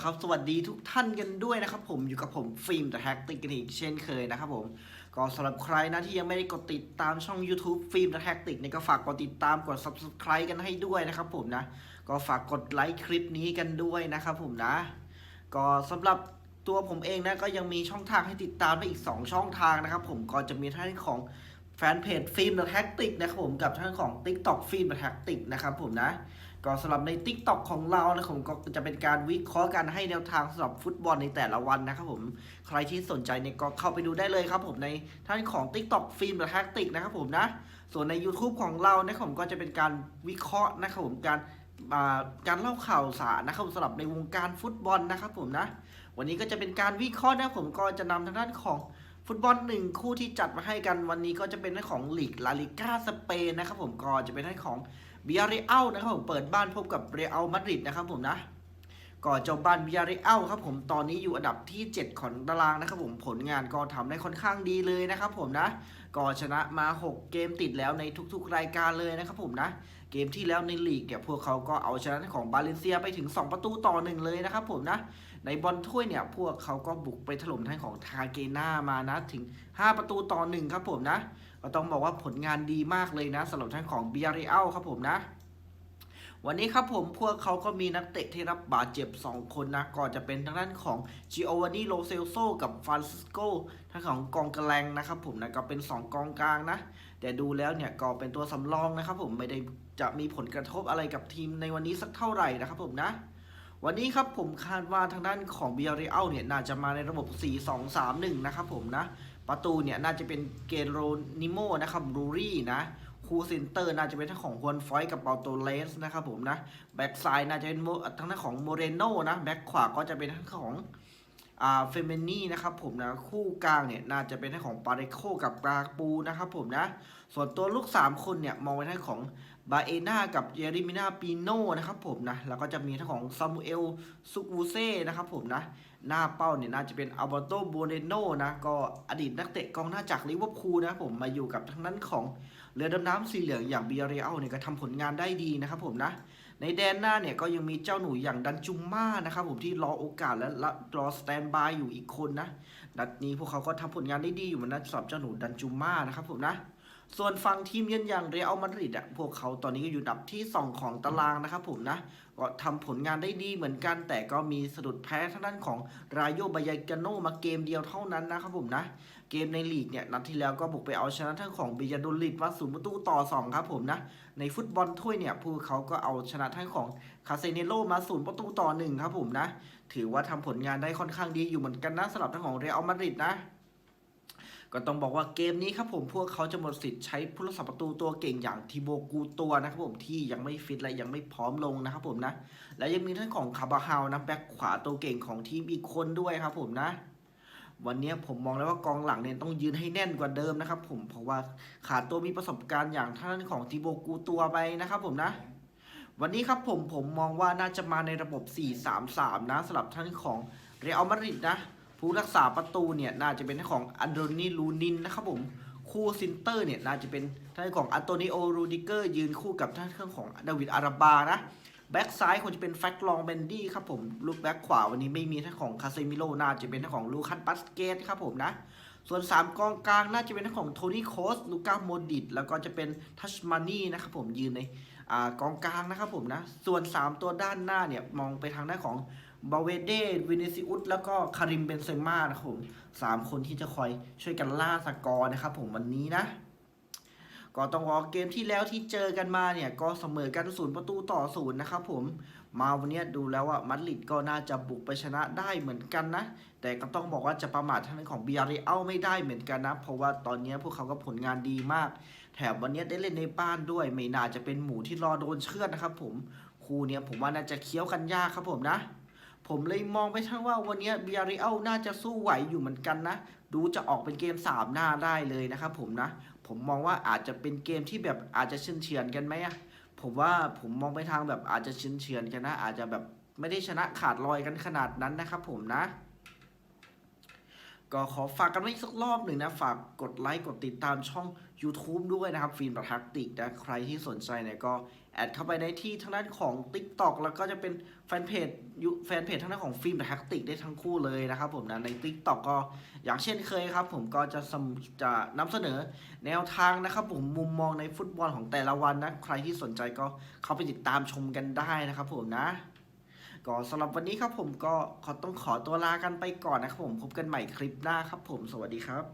ละครับ สวัสดีทุกท่านกันด้วยนะครับผมอยู่กับผมฟิล์มแต่แท็กติกกันอีกเช่นเคยนะครับผมก็สำหรับใครนะที่ยังไม่ได้กดติดตามช่อง YouTube ฟิล์มแต่แท็กติกเนี่ยก็ฝากกดติดตามกด subscribe กันให้ด้วยนะครับผมนะ ก็ฝากกดไลค์คลิปนี้กันด้วยนะครับผมนะ ก็สำหรับตัวผมเองนะก็ยังมีช่องทางให้ติดตามได้อีก 2 ช่องทางนะครับผมก็จะมีท่านของแฟนเพจฟิล์มแท็กติกนะครับผมกับท่านของ TikTok ฟิล์มแท็กติกนะครับผมนะ ก็สำหรับใน Tik t o อกของเรานะผมก็จะเป็นการวิเคราะห์การให้แนวทางสำหรับฟุตบอลในแต่ละวันนะครับผมใครที่สนใจเนี่ยก็เข้าไปดูได้เลยครับผมในท่านของ Tik t o อกฟิล์มหรือแฮกติกนะครับผมนะ ส่วนใน YouTube ของเรานะผมก็จะเป็นการวิเคราะห์นะครับผมการการเล่าข่าวสารนะครับสำหรับในวงการฟุตบอลนะครับผมนะ วันนี้ก็จะเป็นการวิเคราะห์นะผมก็จะนำทางด้านของฟุตบอลหนึ่งคู่ที่จัดมาให้กันวันนี้ก็จะเป็นเรื่องของลีกลาลิก้าสเปนนะครับผมก็จะเป็นเรื่องของ บียร์เรอัลนะครับผมเปิดบ้านพบกับเรอัลมาดริดนะครับผมนะก่อนเจ้าบ้านบียร์เรอัลครับผมตอนนี้อยู่อันดับที่ 7 ของตารางนะครับผมผลงานก็ทำได้ค่อนข้างดีเลยนะครับผมนะก็ชนะมา 6 เกมติดแล้วในทุกๆ รายการเลยนะครับผมนะเกมที่แล้วในลีกเนี่ยพวกเขาก็เอาชนะของบาเลนเซียไปถึง 2 ประตูต่อหนึ่งเลยนะครับผมนะในบอลถ้วยเนี่ยพวกเขาก็บุกไปถล่มทางของทาเกน่ามานะถึง 5 ประตูต่อหนึ่งครับผมนะ ก็ต้องบอกว่าผลงานดีมากเลยนะสำหรับทางของเบียร์เอัลครับผมนะ วันนี้ครับผมพวกเขาก็มีนักเตะที่รับบาดเจ็บ 2 คนนะก็จะเป็นทางด้านของจิโอวานีโลเซลโซกับฟรานซิสโกทางของกองกลางนะครับผมนะก็เป็น 2 กองกลางนะ แต่ดูแล้วเนี่ยก็เป็นตัวสำรองนะครับผมไม่ได้จะมีผลกระทบอะไรกับทีมในวันนี้สักเท่าไหร่นะครับผมนะ วันนี้ครับผมคาดว่าทางด้านของเบียร์เรอัลเนี่ยน่าจะมาในระบบ 4-2-3-1 นะครับผมนะ ประตูเนี่ยน่าจะเป็นเกโรนิโมนะครับบรูรี่นะคูเซนเตอร์น่าจะเป็นทั้งของฮวนฟอยกับเปาโตเลสนะครับผมนะ แบ็กซ้ายน่าจะเป็นทั้งด้านของโมเรโนนะ แบ็กขวาก็จะเป็นทั้งของ อ่าเฟเมนี่นะครับผมนะคู่กลางเนี่ยน่าจะเป็นทั้งของปาเรโคกับกาปูนะครับผมนะ ส่วนตัวลูก 3 คนเนี่ยมองไปทางของบาเอนากับเยริมินาปีโนนะครับผมนะแล้วก็จะมีทั้งของซามูเอลซุกูเซ่นะครับผมนะหน้าเป้าเนี่ยน่าจะเป็นอัลเบโตโบเนโนนะก็อดีตนักเตะกองหน้าจากลิเวอร์พูลนะผมมาอยู่กับทางนั้นของเรือดำน้ำสีเหลืองอย่างเบียเรอัลเนี่ยก็ทำผลงานได้ดีนะครับผมนะ ในแดนหน้าเนี่ยก็ยังมีเจ้าหนูอย่างดันจุมม่านะครับผมที่รอโอกาสและรอสแตนบายอยู่อีกคนนะนัดนี้พวกเขาก็ทำผลงานได้ดีอยู่เหมือนนัดสำหรับเจ้าหนูดันจุมม่านะครับผมนะ ส่วนฝั่งทีมเยือนอย่างเรอัลมาดริดอะพวกเขาตอนนี้ก็อยู่อันดับที่ 2 ของตารางนะครับผมนะ ก็ทำผลงานได้ดีเหมือนกัน แต่ก็มีสะดุดแพ้ทางด้านของรายโยบายกาโนมาเกมเดียวเท่านั้นนะครับผมนะ เกมในลีกเนี่ยนัดที่แล้วก็บุกไปเอาชนะทางของบิยาโดลิดมาศูนย์ประตูต่อ 2 ครับผมนะ ในฟุตบอลถ้วยเนี่ยพวกเขาก็เอาชนะทางของคาเซเนโลมาศูนย์ประตูต่อหนึ่งครับผมนะ ถือว่าทำผลงานได้ค่อนข้างดีอยู่เหมือนกันนะสำหรับทางของเรอัลมาดริดนะ ก็ต้องบอกว่าเกมนี้ครับผมพวกเขาจะหมดสิทธิ์ใช้ผู้รักษาประตูตัวเก่งอย่างทิโบกูตัวนะครับผมที่ยังไม่ฟิตและยังไม่พร้อมลงนะครับผมนะ และยังมีท่านของคาบาฮาวนะแบ็คขวาตัวเก่งของทีมอีกคนด้วยครับผมนะ วันนี้ผมมองแล้วว่ากองหลังเนี่ยต้องยืนให้แน่นกว่าเดิมนะครับผมเพราะว่าขาดตัวมีประสบการณ์อย่างท่านของทิโบกูตัวไปนะครับผมนะวันนี้ครับผมผมมองว่าน่าจะมาในระบบ 4-3-3 นะสำหรับท่านของเรอัลมาดริดนะ ผู้รักษาประตูเนี่ยน่าจะเป็นท่านของอันโดนีลูนินนะครับผมคู่ซินเตอร์เนี่ยน่าจะเป็นท่านของอันโตนิโอรูดิเกอร์ยืนคู่กับท่านของดาวิดอาราบานะแบ็กซ้ายควรจะเป็นแฟกลองเบนดี้ครับผมลูกแบ็กขวาวันนี้ไม่มีท่านของคาเซมิโลน่าจะเป็นท่านของลูคันปัสเกตครับผมนะส่วน 3 กองกลางน่าจะเป็นท่านของโทนี่โคสลูก้าโมดิตแล้วก็จะเป็นทัชมานี่นะครับผมยืนในอกองกลางนะครับผมนะส่วน 3 ตัวด้านหน้าเนี่ยมองไปทางด้านของ บาเวเดวินิซิอุสแล้วก็คาริมเบนเซม่านะครับผมสามคนที่จะคอยช่วยกันล่าสกอร์นะครับผมวันนี้นะ ก็ต้องรอกเกมที่แล้วที่เจอกันมาเนี่ย ก็เสมอกันศูนย์ประตูต่อศูนย์นะครับผมมาวันนี้ดูแล้วว่ามัดริดก็น่าจะบุกไปชนะได้เหมือนกันนะ แต่ก็ต้องบอกว่าจะประมาททางด้านของเบียร์เรอัลไม่ได้เหมือนกันนะ เพราะว่าตอนนี้พวกเขาก็ผลงานดีมาก แถมวันนี้ได้เล่นในบ้านด้วย ไม่น่าจะเป็นหมูที่รอโดนเชือดนะครับผม คู่เนี้ยผมว่าน่าจะเคี้ยวกันยากครับผมนะ ผมเลยมองไปทั้งว่าวันนี้เบียริเอลน่าจะสู้ไหวอยู่เหมือนกันนะ ดูจะออกเป็นเกม 3 หน้าได้เลยนะครับผมนะ ผมมองว่าอาจจะเป็นเกมที่แบบอาจจะเฉือนเฉือนกันไหมอะผมว่าผมมองไปทางแบบอาจจะเฉือนเฉือนกันนะ อาจจะแบบไม่ได้ชนะขาดลอยกันขนาดนั้นนะครับผมนะ ก็ขอฝากกันไว้อีกสักรอบหนึ่งนะ ฝากกดไลค์ กดติดตามช่อง YouTube ด้วยนะครับ ฟิล์มประทักติกนะ ใครที่สนใจเนี่ยก็แอดเข้าไปในที่ทางด้านของ TikTok แล้วก็จะเป็นแฟนเพจยูแฟนเพจทางด้านของฟิล์มประทักติกได้ทั้งคู่เลยนะครับผมนะใน TikTok ก็อย่างเช่นเคยครับ ผมก็จะจะนำเสนอแนวทางนะครับผมมุมมองในฟุตบอลของแต่ละวันนะ ใครที่สนใจก็เข้าไปติดตามชมกันได้นะครับผมนะ ก็สำหรับวันนี้ครับผมก็ขอต้องขอตัวลากันไปก่อนนะครับผมพบกันใหม่คลิปหน้าครับผมสวัสดีครับ